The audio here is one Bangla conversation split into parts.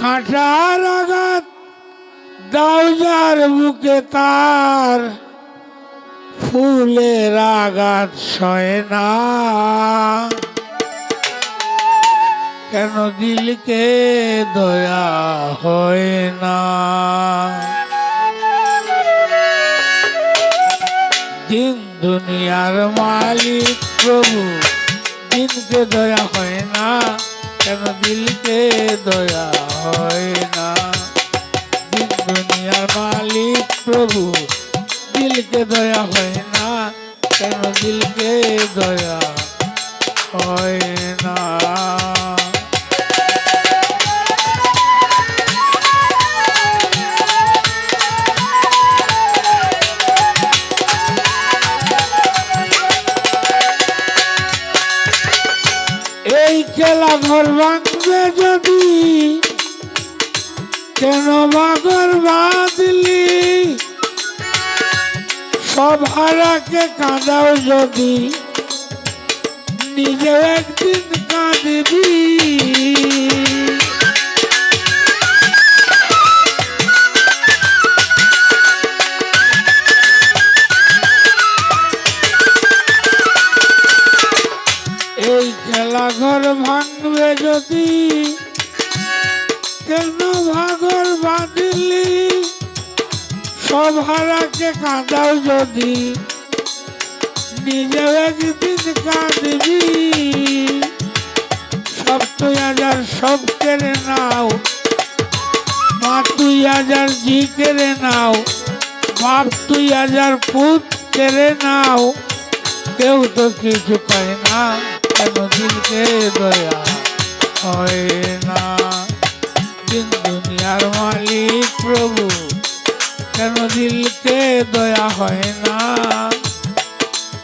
কাঁটার আঘাত দাউজার বুকে তার ফুলের আঘাত সয় না। কেন দিলকে দয়া হয় না? দিন দুনিয়ার মালিক প্রভু, দিনকে দয়া হয় না। কেন দিলকে দয়া হয় না। দিন দুনিয়ার মালিক প্রভু, দিলকে দয়া হয় না। কেন দিলকে দয়া হয় না? খেলা ঘর ভাঙবে যদি সব কাঁদাও যদি। নিজে একদিন কাঁদবি। এই খেলা ঘর ভাঙবে যদি কেন ভাগর বাঁধিলি? সব হারাকে কাঁদাও যদি। নিজে একদিন কাঁদবি। সব তুই হাজার সব কেড়ে নাও। মা তুই হাজার জি কেড়ে নাও। বাপ তুই হাজার পুত কেড়ে নাও। কেউ তো কিছু পায় না, কেন দিলকে দয়া হয় না। দিন দুনিয়ার মালিক প্রভু। কেন দিলকে দয়া হয় না?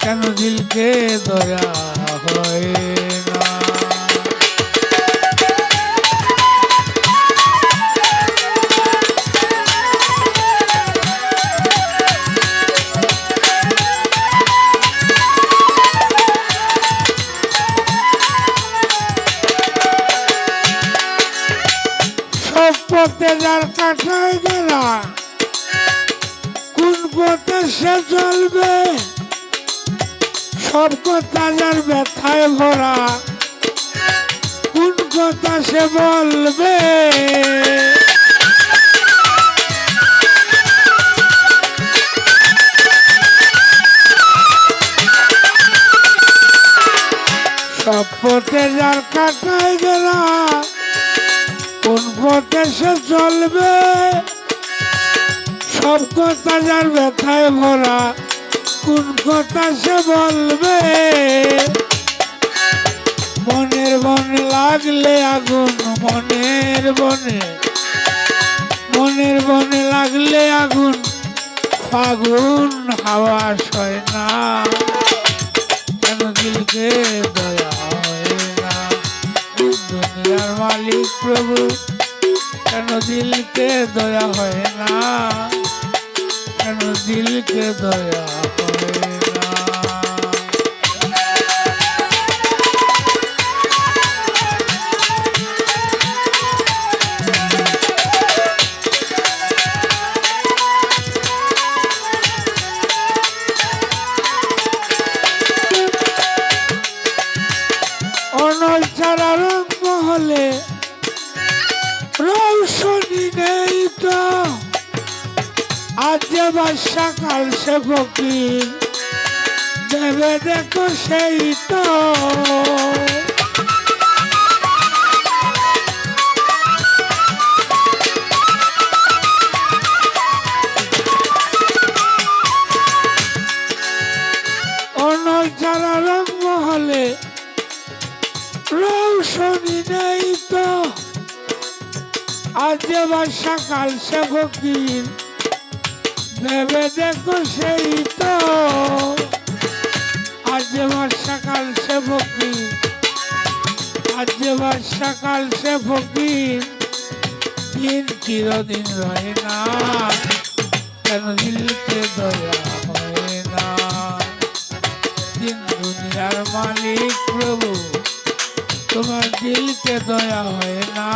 কেন দিলকে দয়া হয় না? সব পথে যার কাঠায় গেলা। কোন পথে সে চলবে সব কথা যার ব্যথায় ভরা। কোন কথা সে বলবে? সব পথে যার কাটায় গেলা কোন পথে সে চলবে? সব কথা যার ব্যথায় ভরা, কোন কথা সে বলবে? মনের বনে লাগলে আগুন, মনের বনে। মনের বনে লাগলে আগুন, ফাগুন, হাওয়া সয় না। কেন দিলকে দয়া হয় না? দুনিয়ার মালিক প্রভু, কেন দিলকে দয়া হয় না? কেন দিলকে দয়া ছাড়া রঙ মহলে রৌশনি নেই আজ যে বাদশা কাল সে ফকির দেবে দেখো সেই তো। মহলে, রৌশনি নেই তো। আজ যে সে ভেবে দেখো সেই তো। আজ যে বর্ষাকাল সে ফকির। আজ যে বর্ষাকাল সে ফকির। দিন চিরদিন রয় না। কেন দিলকে দয়া হয় না? দিন দুনিয়ার মালিক প্রভু, তোমার দিলকে দয়া হয় না।